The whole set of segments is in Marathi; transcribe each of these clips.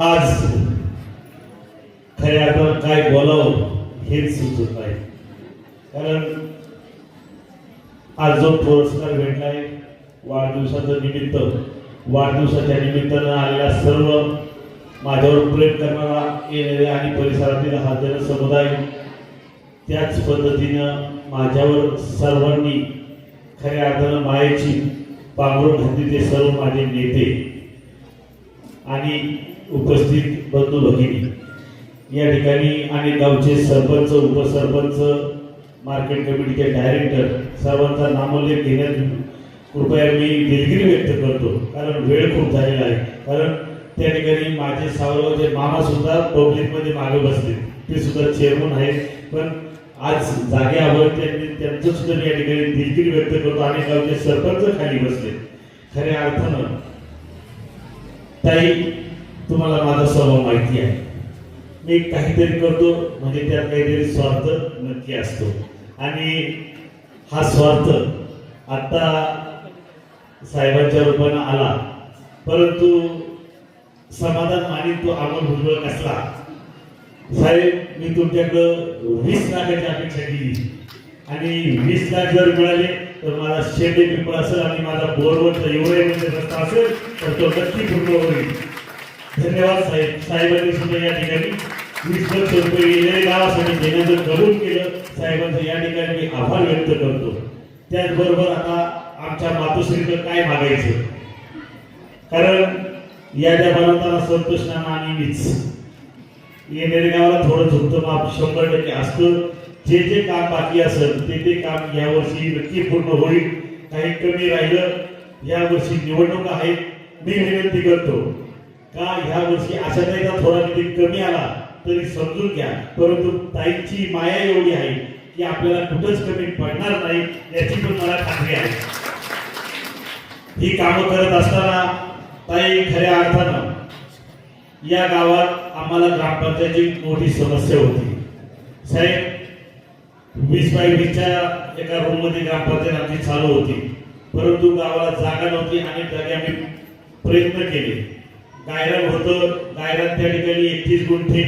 आज खऱ्या अर्थानं काय बोलावं हेच सुचत नाही. कारण आज जो पुरस्कार भेटलाय वाढदिवसाचं निमित्त वाढदिवसाच्या निमित्तानं आलेला सर्व माझ्यावर प्रेम करणारा येणारे आणि परिसरातील हा समुदाय त्याच पद्धतीनं माझ्यावर सर्वांनी खऱ्या अर्थानं मायेची पांघरून घातली ते सर्व माझे नेते. आणि उपस्थित बंधू भगिनी. या ठिकाणी आणि गावचे सरपंच उपसरपंच मार्केट कमिटीचे डायरेक्टर सर्वांचा नामोल्लेख घेण्यात कृपया मी दिलगिरी व्यक्त करतो. कारण वेळ खूप झालेला आहे. कारण त्या ठिकाणी माझे सावरवचे मामा सुद्धा पब्लिकमध्ये मागे बसले. ते सुद्धा चेअरमन आहेत. पण आज जागेवर त्यांनी त्यांचं सुद्धा मी या ठिकाणी दिलगिरी व्यक्त करतो. आणि गावचे सरपंच खाली बसले. खऱ्या अर्थानं ताई तुम्हाला माझा स्वभाव माहिती आहे. मी काहीतरी करतो म्हणजे त्यात काहीतरी स्वार्थ नक्की असतो. आणि हा स्वार्थ आता साहेबांच्या रूपानं आला. परंतु समाधान आणि तो अमोल भुजबळ असला साहेब मी तुमच्याकडं वीस लाखाची अपेक्षा केली. आणि वीस लाख जर मिळाले तर मला शेंडे पिंपळ असेल आणि माझा बोरवरचा एवढे म्हणजे रस्ता असेल तर तो नक्की पूर्ण होईल. धन्यवाद साहेब. साहेबांनी सुद्धा या ठिकाणी वीस लक्ष रुपये गावासाठी देण्याचं कबूल केलं. साहेबांचं या ठिकाणी मी आभार व्यक्त करतो. त्याचबरोबर आता आमच्या मातोश्रीकडे काय मागायचं? कारण याद्या बनवताना संतोष नाना आणि मीच. येणाऱ्या गावाला थोडं झुकतं माप शंभर टक्के असतं. जे जे काम बाकी असेल ते ते काम यावर्षी नक्की पूर्ण होईल. काही कमी राहिलं यावर्षी निवडणूक आहेत. मी विनंती करतो का ह्या वर्षी आशाताईचा थोडा निधी कमी आला तरी समजून घ्या. परंतु ताईंची माया एवढी आहे की आपल्याला कुठंच कमी पडणार नाही याची पण मला खात्री आहे. ही कामं करत असताना ताई खऱ्या अर्थानं या गावात आम्हाला ग्रामपंचायतीची मोठी समस्या होती. साहेब वीस बाय वीसच्या एका रूममध्ये ग्रामपंचायत आमची चालू होती. परंतु गावाला जागा नव्हती अनेक जागी आम्ही प्रयत्न केले. गायरान होतं गायरान त्या ठिकाणी एकतीस गुंठे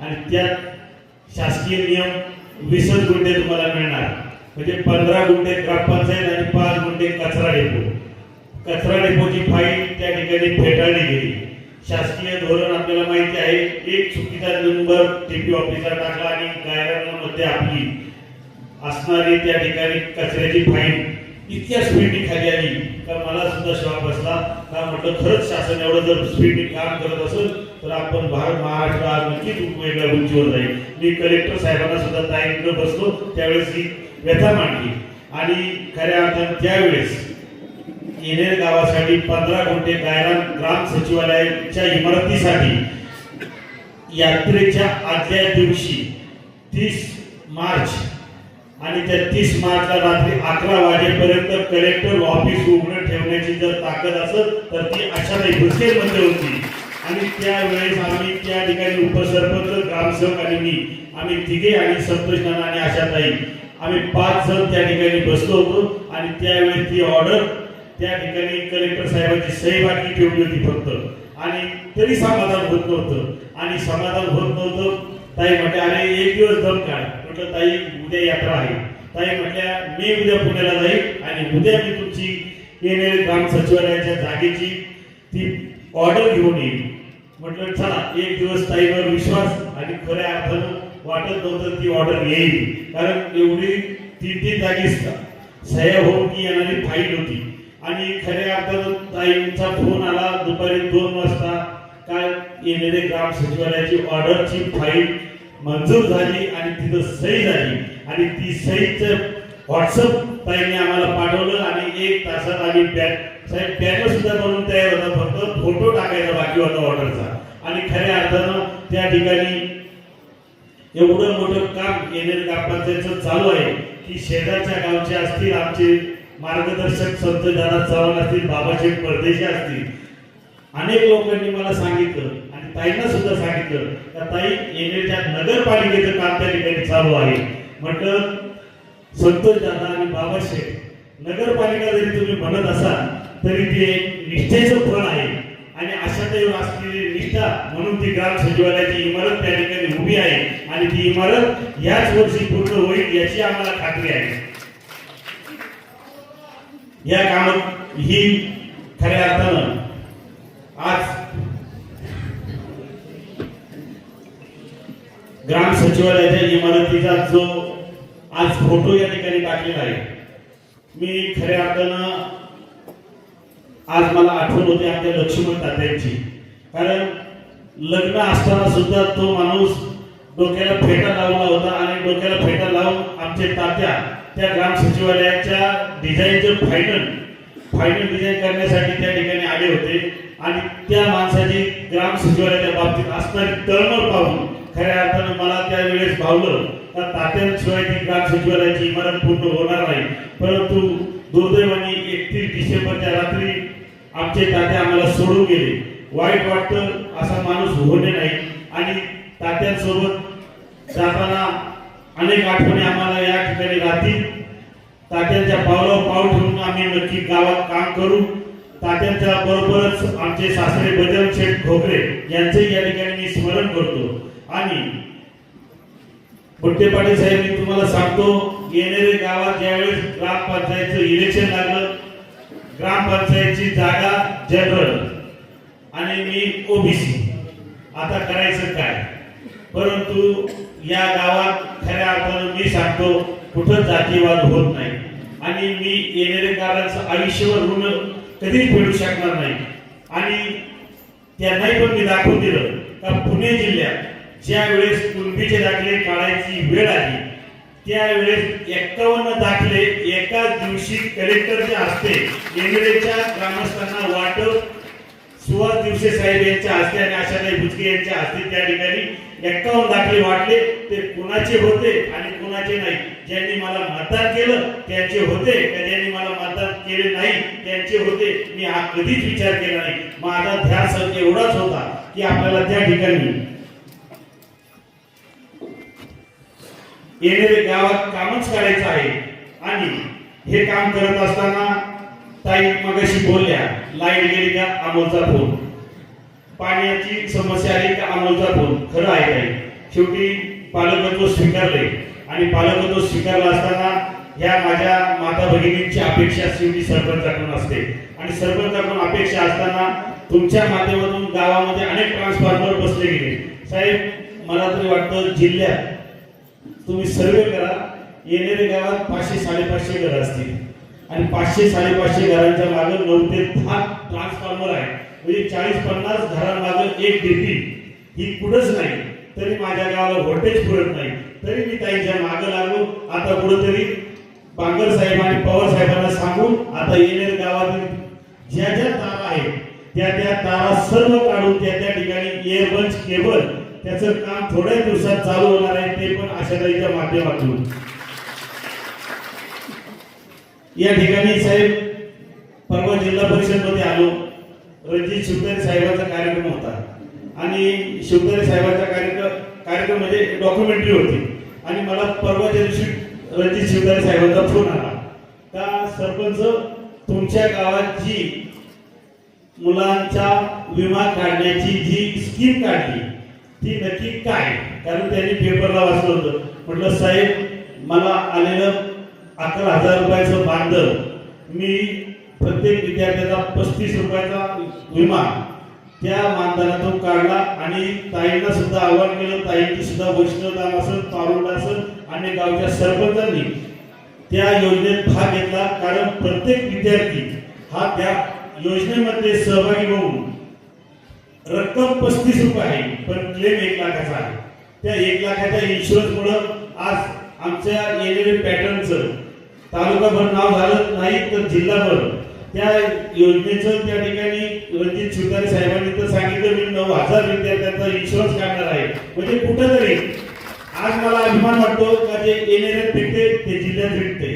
आणि त्यात शासकीय नियम वीसच गुंठे तुम्हाला मिळणार. म्हणजे पंधरा गुंठे ग्रामपंचायत आणि पाच गुंठे कचरा डेपो. कचरा डेपोची फाईल त्या ठिकाणी फेटाळली गेली. शासकीय धोरण आपल्याला माहिती आहे एक चुकीचा नंबर टीपी ऑफिसर टाकला आणि गायरांमध्ये आपली असणारी त्या ठिकाणी कचऱ्याची फाईन इतक्या स्पीडने खाली आली तर मला सुद्धा शॉक बसला. का म्हटलं खरंच शासन एवढं जर स्पीडने काम करत असेल तर आपण भारत महाराष्ट्र आज नक्कीच वेगळ्या उंचीवर जाईल. मी कलेक्टर साहेबांना सुद्धा ताईंकडे बसलो त्यावेळेस ही व्यथा मांडली. आणि खऱ्या अर्थानं त्यावेळेस केनेर गावासाठी पंधरा कोटे गायरान ग्राम सचिवालयाच्या इमारतीसाठी यात्रेच्या आदल्या दिवशी तीस मार्च आणि त्या तीस मार्चला रात्री अकरा वाजेपर्यंत कलेक्टर ऑफिस उघडं ठेवण्याची जर ताकद असेल तर ती अशा नाही मध्ये होती. आणि त्यावेळेस आम्ही त्या ठिकाणी उपसरपंच ग्रामसेवक आणि मी आम्ही तिघे आणि संतोष नाना आणि आशाताई आम्ही पाच जण त्या ठिकाणी बसलो होतो. आणि त्यावेळेस ती ऑर्डर त्या ठिकाणी कलेक्टर साहेबांची सही बाकी ठेवली होती फक्त. आणि तरी समाधान होत नव्हतं. आणि समाधान होत नव्हतं ताई म्हटल्या अरे एक दिवस दम काढ. म्हटलं ताई उद्या यात्रा आहे. ताई म्हटल्या मी उद्या पुण्याला जाईल आणि उद्या मी तुमची येणारी ग्राम सचिवालयाच्या जागेची ती ऑर्डर घेऊन येईल. म्हटलं चला एक दिवस ताईवर विश्वास आणि खऱ्या अर्थानं वाटत नव्हतं ती ऑर्डर येईल. कारण एवढी तीन तीन जागीच सह्या होऊन ती येणारी फाईल होती. आणि खऱ्या अर्थानं ताईंचा फोन आला दुपारी दोन वाजता काय येणारे ग्राम सचिवालयाची ऑर्डरची फाईल मंजूर झाली आणि तिथं सही झाली. आणि ती सहीचं व्हॉट्सअप ताईने आम्हाला पाठवलं आणि एक तासात आम्ही बॅग साहेब बॅग सुद्धा बनवून तयार होता. फक्त फोटो टाकायचा बाकी होता ऑर्डरचा आणि खऱ्या अर्थानं त्या ठिकाणी एवढं मोठं काम येणारे ग्रामपंचायतचं चालू आहे की शेजारच्या गावचे असतील आमचे मार्गदर्शक संत दादा चव्हाण असतील बाबाचे परदेशी असतील अनेक लोकांनी मला सांगितलं ताईंना सुद्धा सांगितलं का ताई येण्याच्या नगरपालिकेचं काम त्या ठिकाणी चालू आहे. म्हटलं संतोष दादा आणि बाबा शेठ नगरपालिका जरी तुम्ही म्हणत असाल तरी ते निष्ठेचं फळ आहे. आणि अशातही असलेली निष्ठा म्हणून ती ग्राम सचिवालयाची इमारत त्या ठिकाणी उभी आहे. आणि ती इमारत याच वर्षी पूर्ण होईल याची आम्हाला खात्री आहे. या कामात ही खऱ्या अर्थानं आज ग्राम सचिवालयाच्या इमारतीचा जो आज फोटो या ठिकाणी टाकलेला आहे मी खऱ्या अर्थानं आज मला आठवण होते आमच्या लक्ष्मण तात्यांची. कारण लग्न असताना सुद्धा तो माणूस डोक्याला फेटा लावला होता आणि डोक्याला फेटा लावून आमचे तात्या त्या ग्राम सचिवालयाच्या डिझाईनचं फायनल फायनल डिझाईन करण्यासाठी त्या ठिकाणी आले होते. आणि त्या माणसाची ग्राम सचिवालयाच्या बाबतीत असणारी तळमळ पाहून खऱ्या अर्थानं मला त्यावेळेस भावलं का तात्यांशिवाय ती ग्राम सचिवालयाची इमारत पूर्ण होणार नाही. परंतु दुर्दैवाने एकतीस डिसेंबरच्या रात्री आमचे तात्या आम्हाला सोडून गेले. वाईट वाटतं असा माणूस होणे नाही आणि तात्यांसोबत जाताना अनेक आठवणी आम्हाला या ठिकाणी राहतील. तात्यांच्या पावलावर पाऊल ठेवून आम्ही नक्की गावात काम करू. तात्यांच्या बरोबरच आमचे सासरे बजरंग शेठ खोबरे यांचे या ठिकाणी मी स्मरण करतो. आणि बुट्टे पाटील साहेब मी तुम्हाला सांगतो येणारे गावात ज्यावेळेस ग्रामपंचायतचं इलेक्शन लागलं ग्रामपंचायतची जागा जनरल आणि मी ओबीसी आता करायचं काय? परंतु या गावात खऱ्या अर्थानं मी सांगतो कुठं जातीवाद होत नाही. आणि मी येणेरेकरांचं आयुष्यभर ऋण कधीच फेडू शकणार नाही. आणि त्यांनाही पण मी दाखवून दिलं का पुणे जिल्ह्यात ज्यावेळेस कुणबीचे दाखले काढायची वेळ आली त्यावेळेस एक्कावन्न दाखले एका दिवशी कलेक्टरच्या हस्ते येणेरेच्या ग्रामस्थांना वाटप सुहास दिवसे साहेब यांच्या हस्ते आणि आशाताई भुजके यांच्या हस्ते त्या ठिकाणी एक्कावन्न दाखले वाटले. ते कुणाचे होते आणि कुणाचे नाही? ज्यांनी मला मतदान केलं त्यांचे होते का ज्यांनी मला मतदान केले नाही त्यांचे होते? मी हा कधीच विचार केला नाही. माझा ध्यास एवढाच होता की आपल्याला त्या ठिकाणी येणारे गावात कामच करायचं आहे. आणि हे काम करत असताना ताई मगाशी बोलल्या लाइट गेली का अमोलचा फोन? पाण्याची समस्या आली का अमोलचा फोन? खरं आहे ताई शेवटी पालकत्व स्वीकारले. आणि पालकत्व स्वीकारला असताना ह्या माझ्या माता भगिनींची अपेक्षा शेवटी सरपंचाकडून असते. आणि सरपंचाकडून अपेक्षा असताना तुमच्या माध्यमातून गावामध्ये अनेक ट्रान्सफॉर्मर बसले गेले. साहेब मला तरी वाटतं जिल्ह्यात तुम्ही सर्वे करा. येणारे गावात पाचशे साडेपाचशे घरं असतील. आणि पाचशे साडेपाचशे घरांच्या मागे नऊ ते दहा ट्रान्सफॉर्मर आहे म्हणजे चाळीस पन्नास घरांमागे एक डीपी ही कुठंच नाही. तरी माझ्या गावाला व्होल्टेज पुरत नाही. तरी मी त्यांच्या मागे लागलो. आता कुठंतरी बांगर साहेब आणि पवार साहेबांना सांगून आता येणारे गावातील ज्या ज्या तारा आहेत त्या त्या तारा सर्व काढून त्या त्या ठिकाणी एअरबंच केबल त्याचं काम थोड्या दिवसात चालू होणार आहे ते पण आशाताईच्या माध्यमातून. या ठिकाणी साहेब परवा जिल्हा परिषदमध्ये आलो. रणजित शिवतारे साहेबांचा कार्यक्रम होता. आणि शिवतारे साहेबांचा कार्यक्रम कार्यक्रम म्हणजे डॉक्युमेंटरी होती. आणि मला परवाच्या दिवशी रणजित शिवतारे साहेबांचा फोन आला. का सरपंच तुमच्या गावात जी मुलांचा विमा काढण्याची जी स्कीम काढली ती नक्की काय? कारण त्यांनी पेपरला वाचलं होतं. म्हटलं साहेब मला आलेलं अकरा हजार रुपयाचं बांधल. मी प्रत्येक विद्यार्थ्याचा पस्तीस रुपयाचा विमा त्या मानधनातून काढला आणि ताईंना सुद्धा आवाहन केलं. ताईंची सुद्धा वैष्णवदान असेल पारुंड असेल आणि गावच्या सरपंचांनी त्या योजनेत भाग घेतला. कारण प्रत्येक विद्यार्थी हा त्या योजनेमध्ये सहभागी होऊन रक्कम पस्तीस रुपये आहे पण क्लेम एक लाखाचा आहे. त्या एक लाखाच्या इन्शुरन्समुळं आज आमच्या येणारे पॅटर्नचं तालुकाभर नाव झालं नाही तर जिल्हाभर त्या योजनेचं त्या ठिकाणी रणजित शिवतारे साहेबांनी तर सांगितलं मी नऊ हजार विद्यार्थ्यांचा इन्शुरन्स काढणार आहे. म्हणजे कुठंतरी. आज मला अभिमान वाटतो का जे येणाऱ्यात भेटते ते जिल्ह्यात भेटते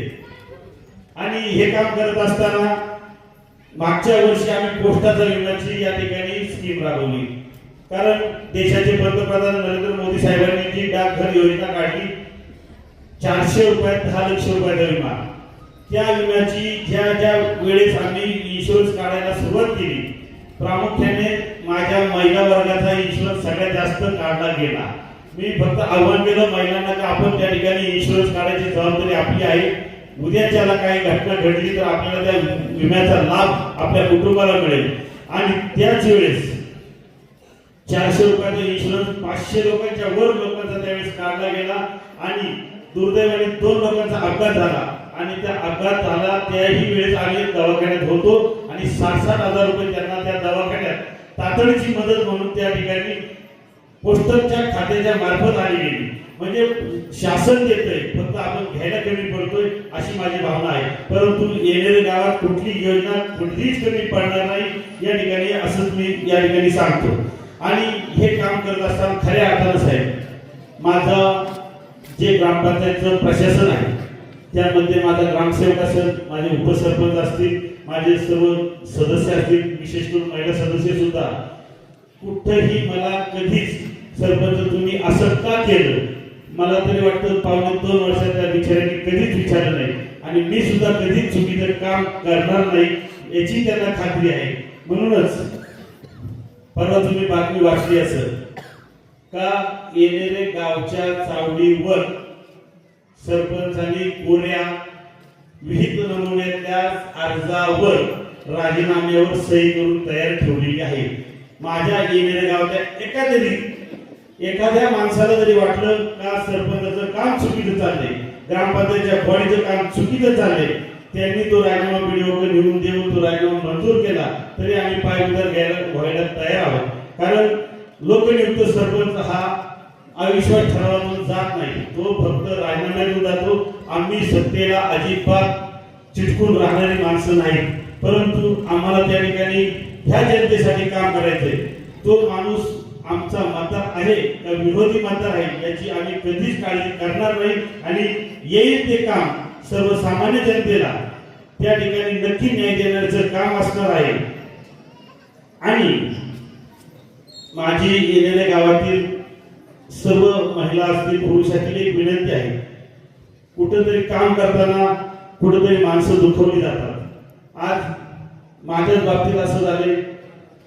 आणि हे काम करत असताना मागच्या वर्षी आम्ही पोस्टाचा विम्याची या ठिकाणी स्कीम राबवली. कारण देशाचे पंतप्रधान नरेंद्र मोदी साहेबांनी जी डाकघर योजना काढली चारशे रुपयात दहा लक्ष रुपयाचा विमा. त्या विम्याची ज्या ज्या वेळेस आम्ही इन्शुरन्स काढायला सुरुवात केली प्रामुख्याने माझ्या महिला वर्गाचा इन्शुरन्स सगळ्यात जास्त काढला गेला. मी फक्त आव्हान केलं महिलांना का आपण त्या ठिकाणी इन्शुरन्स काढायची जबाबदारी आपली आहे? उद्याच्याला काही घटना घडली तर आपल्याला त्या विम्याचा लाभ आपल्या कुटुंबाला मिळेल. आणि त्याच वेळेस चारशे रुपयाचा इन्शुरन्स पाचशे लोकांच्या वर लोकांचा त्यावेळेस काढला गेला आणि दुर्दैवाने दोन लोकांचा अपघात झाला. आणि त्या अपघात झाला त्याही वेळेस आम्ही दवाखान्यात होतो आणि सात सात हजार रुपये त्यांना त्या दवाखान्यात तातडीची मदत म्हणून त्या ठिकाणी पोस्टलच्या खात्याच्या मार्फत आली गेली. म्हणजे शासन देतंय फक्त आपण घ्यायला कमी पडतोय अशी माझी भावना आहे. परंतु येणाऱ्या गावात कुठली योजना कुठलीच कमी पडणार नाही या ठिकाणी असंच मी या ठिकाणी सांगतो. आणि हे काम करत असताना खऱ्या अर्थानं साहेब माझं जे ग्रामपंचायतचं प्रशासन आहे त्यामध्ये माझा ग्रामसेवक असेल माझे उपसरपंच असतील माझे सर्व सदस्य असतील विशेष करून महिला सदस्य सुद्धा कुठंही मला कधीच सरपंच तुम्ही असं का केलं? मला तरी वाटतं पावणे दोन वर्षात त्या बिचाऱ्यांनी कधीच विचारलं नाही. आणि मी सुद्धा कधीच चुकीचं काम करणार नाही याची त्यांना खात्री आहे. म्हणूनच परवा तुम्ही बातमी वाचली असेल का येणारे गावच्या चावडीवर सरपंचांनी कोऱ्या विहित नमुन्यातल्या अर्जावर राजीनाम्यावर सही करून तयार ठेवलेली आहे. माझ्या येणेऱ्या गावच्या एका तरी एखाद्या माणसाला जरी वाटलं का सरपंचाचं काम चुकीचं चाललंय ग्रामपंचायतच्या बॉडीचं काम चुकीचं चाललंय त्यांनी तो राजीनामा पिढीवर निवडून देऊन तो राजीनामा मंजूर केला तरी आम्ही पाय उदर घ्यायला व्हायला तयार आहोत. कारण लोकनियुक्त सरपंच हा अविश्वास ठरावातून जात नाही. तो फक्त राजीनाम्यातून जातो. आम्ही सत्तेला अजिबात चिटकून राहणारी माणसं नाही परंतु आम्हाला त्या ठिकाणी ह्या जनतेसाठी काम करायचंय. तो माणूस आमचा मतदार आहे का विरोधी मतदार आहे याची आम्ही कधीच काळजी करणार नाही. आणि येईल ते काम सर्वसामान्य जनतेला. त्या ठिकाणी नक्की न्याय देण्याचं काम असणार आहे. आणि माझी येणाऱ्या गावातील सर्व महिला असतील पुरुषातील एक विनंती आहे. कुठंतरी काम करताना कुठंतरी माणसं दुखवली जातात. आज माझ्याच बाबतीत असं झाले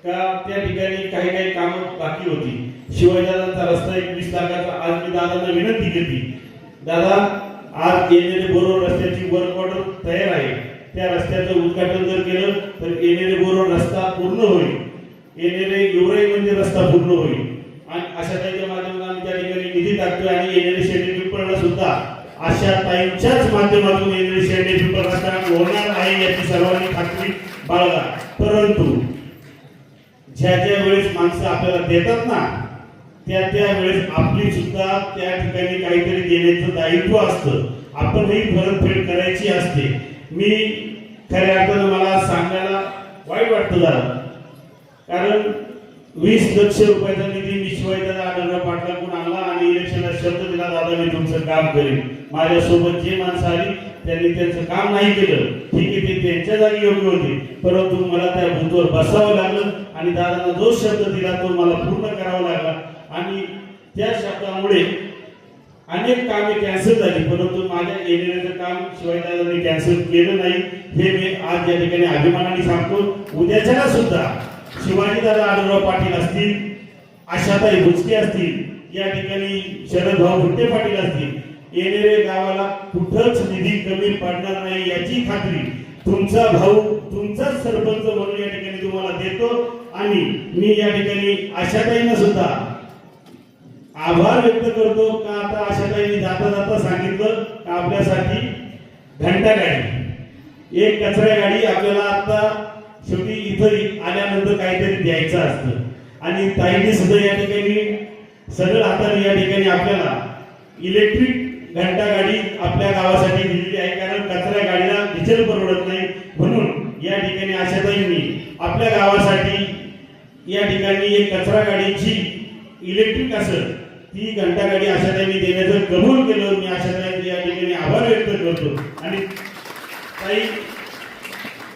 का त्या ठिकाणी काही काही कामं बाकी होती. शिवाजीदादांचा रस्ता एक वीस लाखाचा. आज मी दादांना विनंती केली दादा आज येणारे बरोबर रस्त्याची वर्क ऑर्डर तयार आहे. त्या रस्त्याचं उद्घाटन जर केलं तर येणारे बरोबर रस्ता पूर्ण होईल. येणारे एवढे म्हणजे रस्ता पूर्ण होईल. आणि अशा ताईच्या माध्यमातून आम्ही त्या ठिकाणी निधी टाकतोय आणि येणारे शेती पिंपळला सुद्धा अशा ताईंच्याच माध्यमातून येणारे शेती पिंपळ होणार आहे याची सर्वांनी खात्री बाळगा. परंतु ज्या ज्या वेळेस माणसं आपल्याला देतात ना त्या त्या वेळेस आपली सुद्धा त्या ठिकाणी काहीतरी देण्याचं दायित्व असतं. आपणही परतफेड करायची असते. मी खऱ्या अर्थानं मला सांगायला वाईट वाटतं जरा. कारण वीस लक्ष रुपयाचा निधी मी शिवाजीदादा आढळराव पाटलाकडून आणला आणि इलेक्शनला शब्द दिला दादा मी तुमचं काम करेन. माझ्यासोबत जे माणसं आली त्यांनी त्यांचं काम नाही केलं. ठीक आहे ते त्यांच्या जागी योग्य होते. परंतु मला त्या भूतवर बसावं लागलं. आणि दादांना जो शब्द दिला तो मला पूर्ण करावा लागला. आणि त्या शब्दामुळे अनेक कामे कॅन्सल झाली परंतु माझ्या येण्याचं काम शिवाजीदादांनी कॅन्सल केलं नाही. हे मी आज या ठिकाणी अभिमानाने सांगतो. उद्याच्याला सुद्धा शिवाजीदादा आढळराव पाटील असतील आशाताई भुजके असतील या ठिकाणी शरद भाऊ भुट्टे पाटील असतील येणेरे गावाला कुठंच निधी कमी पडणार नाही याची खात्री तुमचा भाऊ तुमचाच सरपंच म्हणून या ठिकाणी तुम्हाला देतो. आणि मी या ठिकाणी आशाताईंना सुद्धा आभार व्यक्त करतो का आता आशाताईंनी जाता जाता सांगितलं का आपल्यासाठी घंटा गाडी. एक कचरा गाडी आपल्याला आता शेवटी इथं आल्यानंतर काहीतरी द्यायचं असतं. आणि ताईंनी सुद्धा या ठिकाणी सगळं हाताने या ठिकाणी आपल्याला इलेक्ट्रिक घंटा गाडी आपल्या गावासाठी दिलेली आहे कारण कचरा गाडीला डिझेल परवडत नाही. म्हणून या ठिकाणी आशाताईंनी आपल्या गावासाठी या ठिकाणी एक कचरा गाडीची इलेक्ट्रिक असेल ती घंटा गाडी आशाताईंनी देण्याचं कबूल केलं. मी आशाताईंचे या ठिकाणी आभार व्यक्त करतो. आणि ताई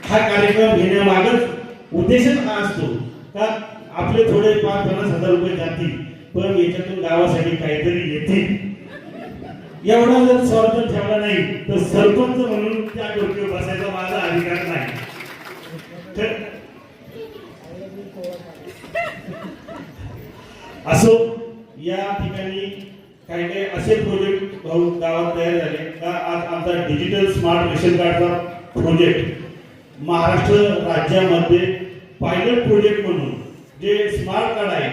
हा कार्यक्रम घेण्यामागच उद्देशच हा असतो का आपले थोडे पाच पन्नास हजार रुपये जातील पण याच्यातून गावासाठी काहीतरी येतील. एवढा जर स्वार्थ ठेवला नाही तर सरपंच म्हणून त्या डोक्यावर बसायचा माझा अधिकार नाही. असो या ठिकाणी काही काही असे प्रोजेक्ट भाऊ गावात तयार झाले. का आज आमचा डिजिटल स्मार्ट रेशन कार्डचा प्रोजेक्ट महाराष्ट्र राज्यामध्ये पायलट प्रोजेक्ट म्हणून जे स्मार्ट कार्ड आहे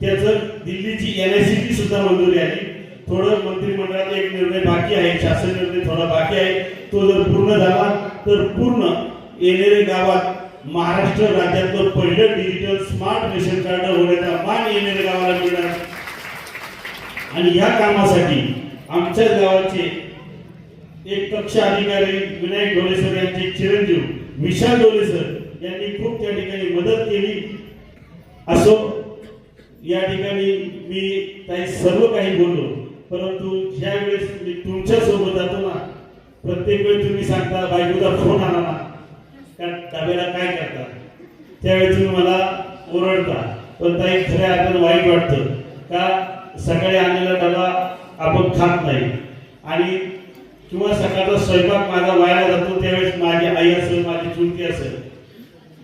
त्याचं दिल्लीची एन आय सी सुद्धा मंजुरी आली थोडं मंत्रिमंडळात एक निर्णय बाकी आहे शासन निर्णय थोडा बाकी आहे. तो जर पूर्ण झाला तर पूर्ण येणारे गावात महाराष्ट्र राज्यातलं पहिलं डिजिटल स्मार्ट रेशन कार्ड होण्याचा मान येणारे गावाला मिळणार. आणि या कामासाठी आमच्या गावाचे एक कक्ष अधिकारी विनायक डोले सर यांचे चिरंजीव विशाल डोले सर यांनी खूप त्या ठिकाणी मदत केली. असो या ठिकाणी मी काही सर्व काही बोललो. परंतु ज्या वेळेस मी तुमच्यासोबत जातो ना प्रत्येक वेळी तुम्ही सांगता बायकोचा फोन आला ना. त्या डब्याला काय करता? त्यावेळी तुम्ही मला ओरडता. पण ताई खऱ्या अर्थानं वाईट वाटतं. का? सकाळी आणलेला डबा आपण खात नाही. आणि किंवा सकाळचा स्वयंपाक माझा वाया जातो त्यावेळेस माझी आई असेल माझी चुलती असेल.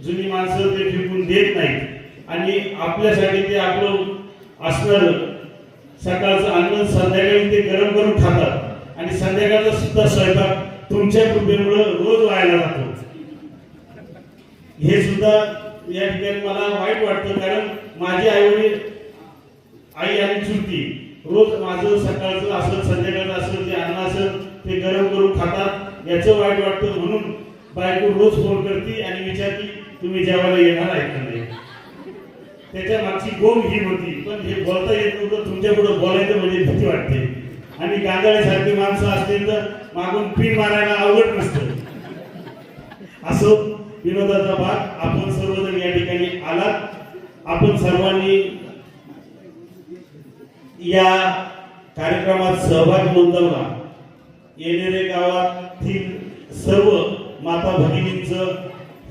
जुनी माणसं ते फेकून देत नाहीत. आणि आपल्यासाठी ते आपलं असणार सकाळचं अन्न संध्याकाळी ते गरम करून खातात. आणि संध्याकाळचा सुद्धा स्वयंपाक तुमच्या कृपेमुळे रोज व्हायला जातो हे सुद्धा या ठिकाणी मला वाईट वाटतं कारण माझी आई वडील आई आणि चुलती रोज माझं सकाळचं असं संध्याकाळचं असं ते अन्न असं ते गरम करून खातात याचं वाईट वाटतं म्हणून बायको रोज फोन करते आणि विचारते तुम्ही जेवायला येणार आहे का त्याच्या मागची गोम ही होती. पण हे बोलता येत नव्हतं. तुमच्यापुढे बोलायचं म्हणजे भीती वाटते. आणि गांजाळ्यासारखी माणसं असतील तर मागून पीठ मारायला अवघड नसतं. असो विनोदाचा भाग आपण सर्वजण या ठिकाणी आलात. आपण सर्वांनी या कार्यक्रमात सहभाग नोंदवला. येणेरे गावातील सर्व माता भगिनींचं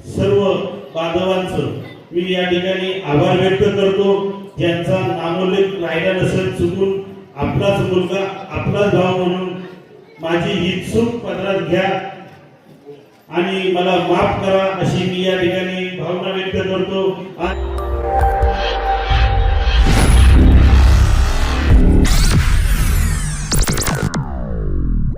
सर्व बांधवांचं मी या ठिकाणी आभार व्यक्त करतो. ज्यांचा नामोल्लेख राहिला नसेल चुकून आपलाच मुलगा आपलाच भाव म्हणून माझी ही चूक घ्या आणि मला माफ करा अशी मी या ठिकाणी भावना व्यक्त करतो. आणि